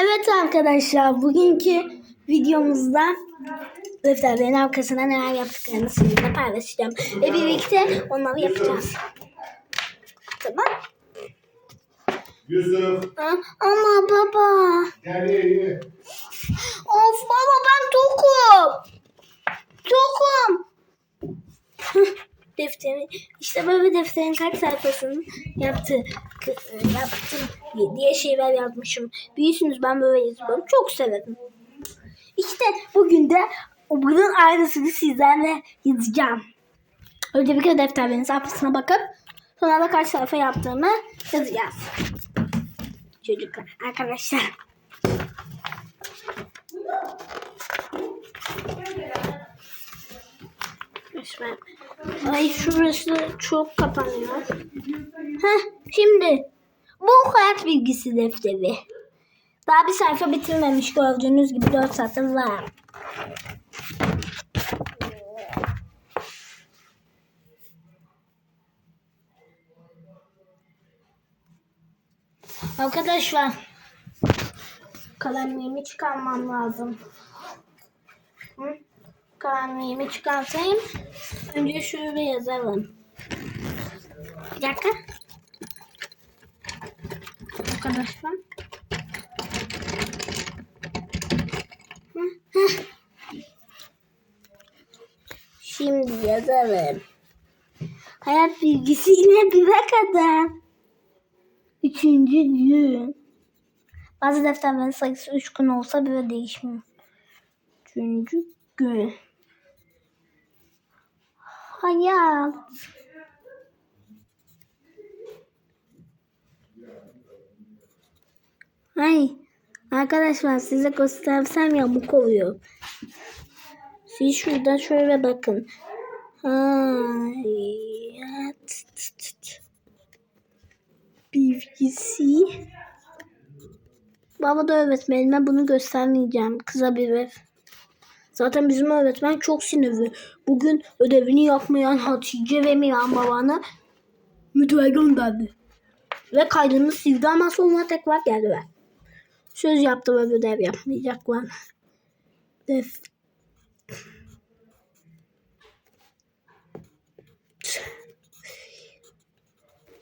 Evet arkadaşlar bugünkü videomuzda defterlerin arkasına neler yaptıklarını sizinle paylaşacağım. Ve birlikte onları yapacağız. Tamam. Yusuf. Ha, Ama baba. Gel. Of baba ben tokum. Tokum. Defteri işte böyle defterin kaç sayfasını yaptı yaptım diye şeyler yazmışım. Biliyorsunuz ben böyle yazıyorum. Çok severim. İşte bugün de bunun aynısını sizlerle yazacağım. Önce bir kere defterlerin sayfasına bakıp sonra da kaç sayfa yaptığımı yazacağız. Çocuklar, arkadaşlar. Lütfen. Ay şurası çok kapanıyor. Heh, şimdi bu hayat bilgisi defteri. Daha bir sayfa bitirmemiş gördüğünüz gibi 4 satır var. Arkadaşlar kalemliğimi çıkarmam lazım. Hı? Kalemliğimi çıkartayım. Önce şöyle yazalım. Bir dakika. Arkadaşlar. Şimdi yazalım. Hayat bilgisiyle bir kadar. Üçüncü gün. Bazı defterlerin sayısı üç gün olsa bile değişmiyor. Üçüncü gün. Hayat. Ay arkadaşlar size göstersem yamuk oluyor. Siz şurada şöyle bakın. Hayat. Bilgisi. Baba da öğretmenime bunu göstermeyeceğim. Kıza bir ver. Zaten bizim öğretmen çok sinirli. Bugün ödevini yapmayan Hatice ve Miran babanı müdüre gönderdi. Ve kaydını sildi ama sonra tekrar geldiler. Söz yaptı ve ödev yapmayacaklar. Def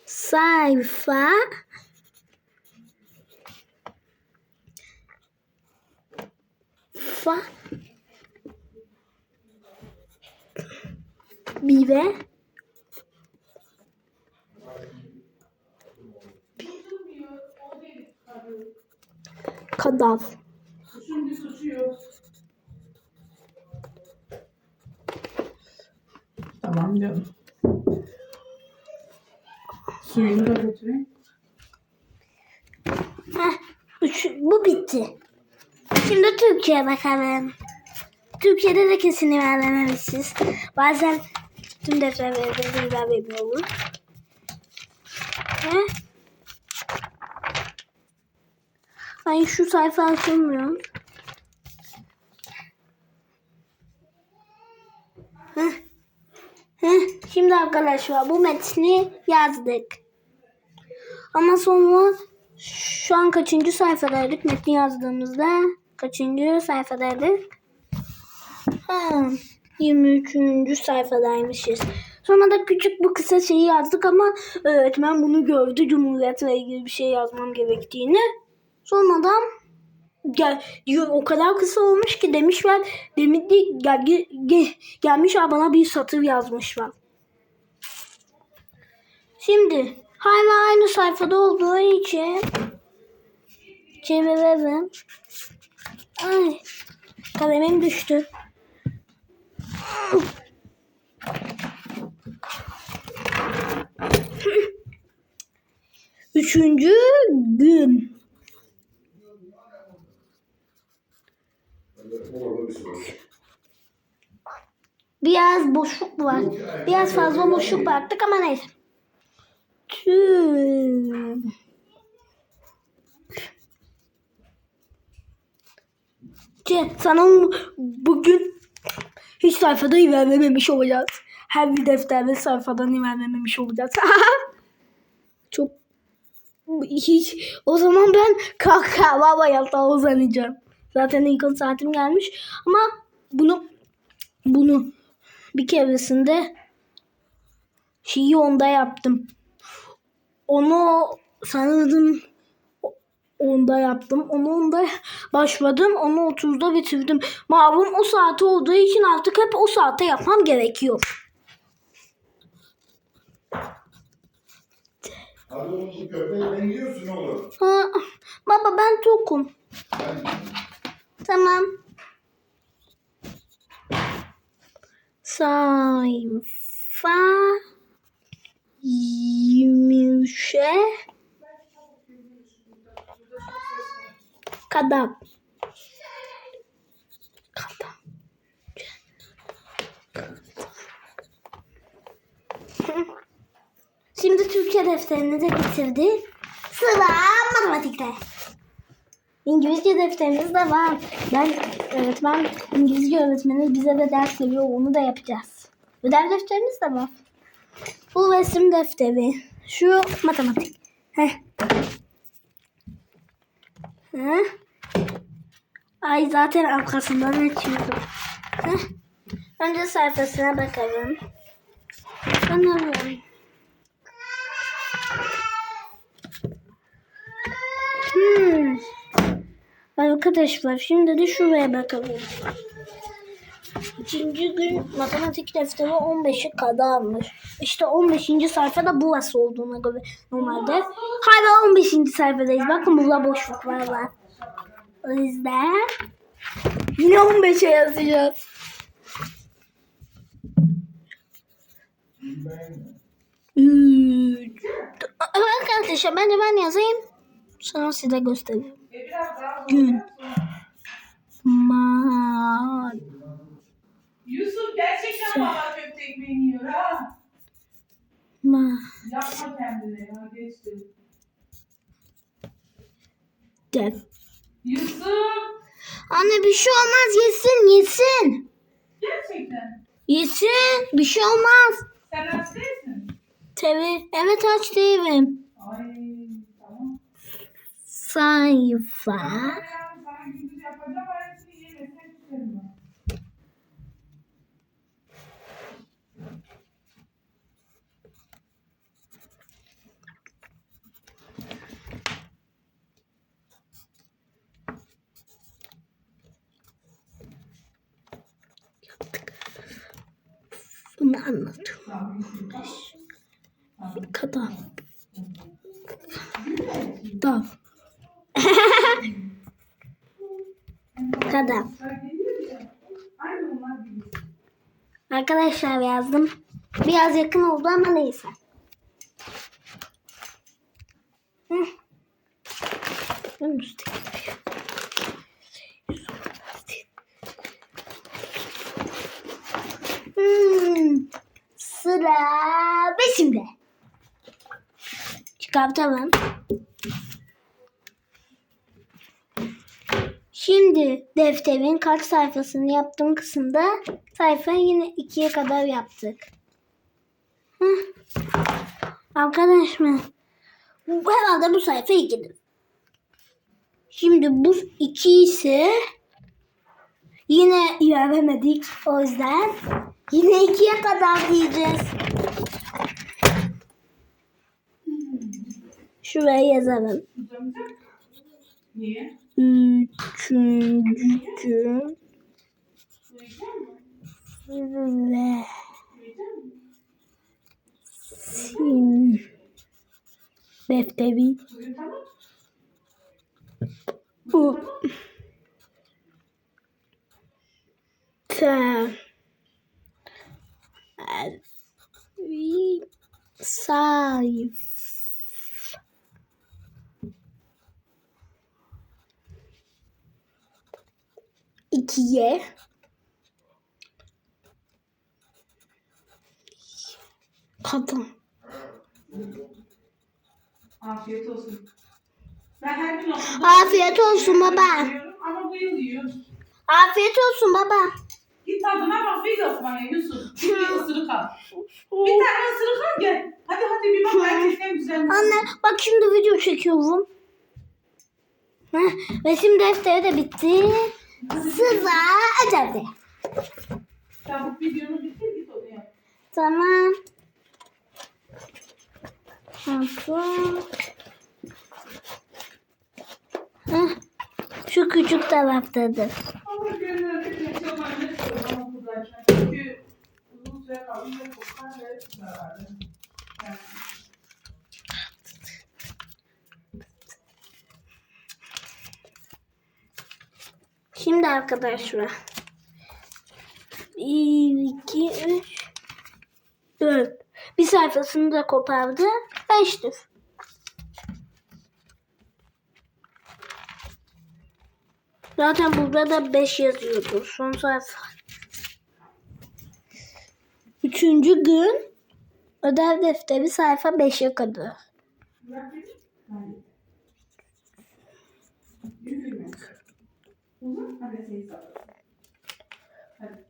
sayfa fa bire kadar Şimdi susuyor. Tamam canım. Suyunu da götüreyim. Heh, üç, bu bitti. Şimdi Türkiye bakalım. Türkiye'de de kesin ilerlememişiz. Bazen tüm defterlerde ilerlemiyorum. Heh. Ay şu sayfa açılmıyor. Heh. Heh. Şimdi arkadaşlar bu metni yazdık. Ama sonra şu an kaçıncı sayfadaydık metni yazdığımızda? Kaçıncı sayfadaydık? Ha, 23. sayfadaymışız. Sonra da küçük bu kısa şeyi yazdık ama öğretmen bunu gördü. Cumhuriyetle ilgili bir şey yazmam gerektiğini. Sonradan gel diyor o kadar kısa olmuş ki demişler demin de gel, gel- gelmişler bana bir satır yazmışlar. Şimdi hala aynı sayfada olduğu için çevirelim. Ay kalemim düştü. Üçüncü gün. Biraz boşluk var. Biraz fazla boşluk bıraktık ama neyse. Tüm. Sana bugün hiç sayfada ilerlememiş olacağız. Her bir defterde sayfadan ilerlememiş olacağız. Çok Hiç. O zaman ben kalka baba yatağa uzanacağım. Zaten ilk saatim gelmiş. Ama bunu bunu bir keresinde şeyi onda yaptım. Onu sanırım onda yaptım. Onu onda başladım. Onu 30'da bitirdim. Malum o saati olduğu için artık hep o saate yapmam gerekiyor. Abi bu köpeği ben yiyorsun oğlum. Ha, baba ben tokum. Ben Tamam. Sayfa 23'e kadar. Kadar. Şimdi Türkçe defterini de bitirdi. Sıra matematikte. İngilizce defterimiz de var. Ben öğretmen İngilizce öğretmeni bize de ders veriyor. Onu da yapacağız. Ödev defterimiz de var. Bu resim defteri. Şu matematik. Heh. Heh. Ay zaten arkasından açıyordum. Heh. Önce sayfasına bakalım. Arıyorum. Hmm. Arkadaşlar şimdi de şuraya bakalım. İkinci gün matematik defteri 15'e kadarmış. İşte 15. sayfada burası olduğuna göre normalde. Hala 15. sayfadayız. Bakın burada boşluk var var. O yüzden yine 15'e yazacağız. Üç. Arkadaşlar bence ben yazayım. Sonra size göstereyim. Gün. Def. Yusuf Anne bir şey olmaz yesin yesin. gerçekten. Yesin bir şey olmaz. Sen aç değilsin. Tabi evet aç değilim. Ay tamam. Sayfa. Ben yani sana gündüz yapacağım. Hepsini yemesen isterim ben. Bunu anlatıyorum. Tamam. Kadar. Da. Kadar. Sen geliyor ya. Aynı onlar gibi. Arkadaşlar yazdım. Biraz yakın oldu ama neyse. Bunun üstteki. Hmm. Sıra beşimde. Çıkartalım. Şimdi defterin kaç sayfasını yaptığım kısımda sayfa yine ikiye kadar yaptık. Heh. Arkadaşlar herhalde bu sayfa ikidir. Şimdi bu iki ise yine ilerlemedik. O yüzden yine ikiye kadar diyeceğiz. şuraya yazalım. Niye? Üçüncü. Ve sin. Defteri bu. Te sayfa 2'ye Pardon. Afiyet olsun. Ben her gün Afiyet olsun baba. Ama bu yıl yiyorum. Afiyet olsun baba. Git tadına bak bir lokmaya Yusuf. Bir ısırık al. Bir tane ısırık al gel. Hadi hadi bir bak herkes en güzel. Anne bak şimdi video çekiyorum. Resim defteri de bitti. Sıra acaba. Çabuk videonu bitir git onu yap. Tamam. Şampuan. Heh, şu küçük taraftadır. Ama genelde yaşamayı ne sorun okuldayken. Çünkü uzun süre kalınca kokar ve zararlı. Yani. Şimdi arkadaşlar. 1, 2, 3, 4. Bir sayfasını da kopardı. 5'tir. Zaten burada da 5 yazıyordu. Son sayfa. Üçüncü gün ödev defteri sayfa 5'e kadar. Uzan. Hadi seni sağ Hadi.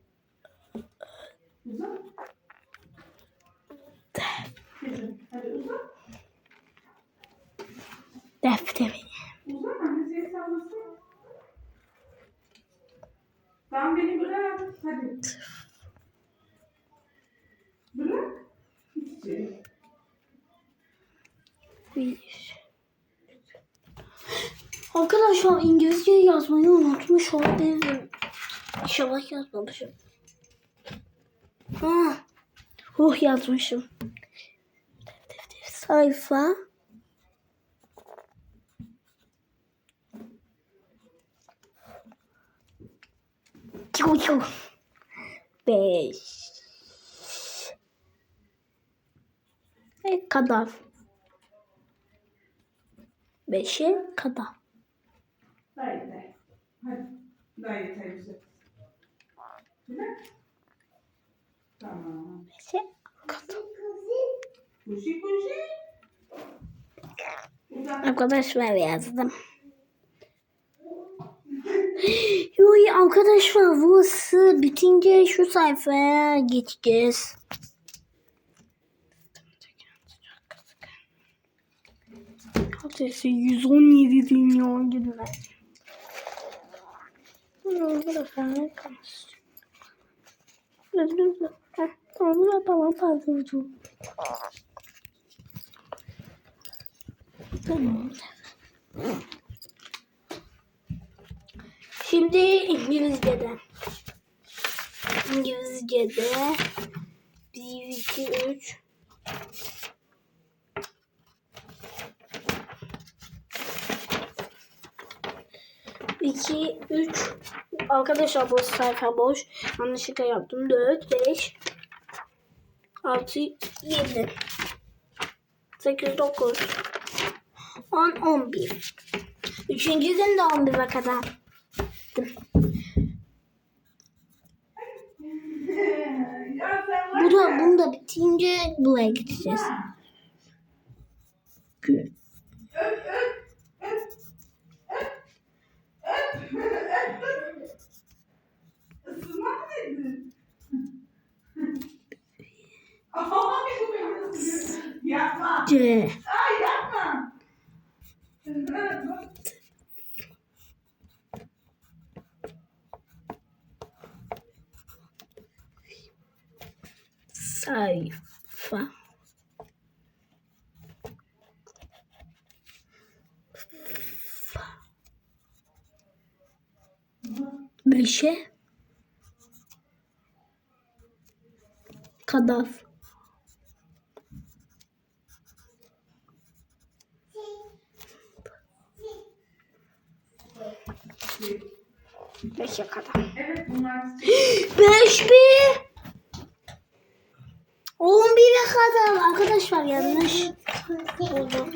Kızım, Hadi uzan. Defteri. Uzan anne seni sallasın. Tamam beni bırak. Hadi. Bırak. Hiç şey. Bir. Arkadaşlar İngilizce yazmayı unutmuş olabilirim. İnşallah yazmamışım. Ha. Oh yazmışım. Sayfa. Çiu çiu. Beş. Ve kadar. Beşe kadar. Daha yeter. Hadi. Daha yeter güzel. Bırak. Tamam. Kadar. Kuşi kuşi. Arkadaşlar yazdım. Yuy arkadaşlar burası bitince şu sayfaya geçeceğiz. Adresi 117 dünya günler. Burası kalmış. Heh, Tamam tamam fazla ucum. Tamam. Şimdi İngilizce'den. İngilizce'de 1, 2, 3 2, 3 Arkadaşlar bu sayfa boş. Yanlışlıkla yaptım. 4, 5 6, 7 8, 9 10, 11 Üçüncü gün de 11'e kadar. Bu da bunu da bitince buraya gideceğiz. Gün. C. Ay yapma. Sayfa. Beşe kadar. Beşe kadar. Evet bunlar Beş bir. On bire kadar. Arkadaşlar yanlış oldu.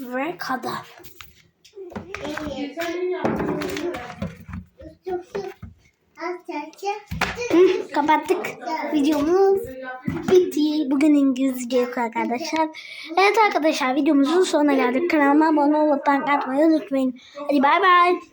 Ve kadar. Yaptım. Hı, kapattık videomuz. Bitti. Bugün İngilizce yok arkadaşlar. Evet arkadaşlar videomuzun sonuna geldik. Kanalıma abone olup like atmayı unutmayın. Hadi bay bay.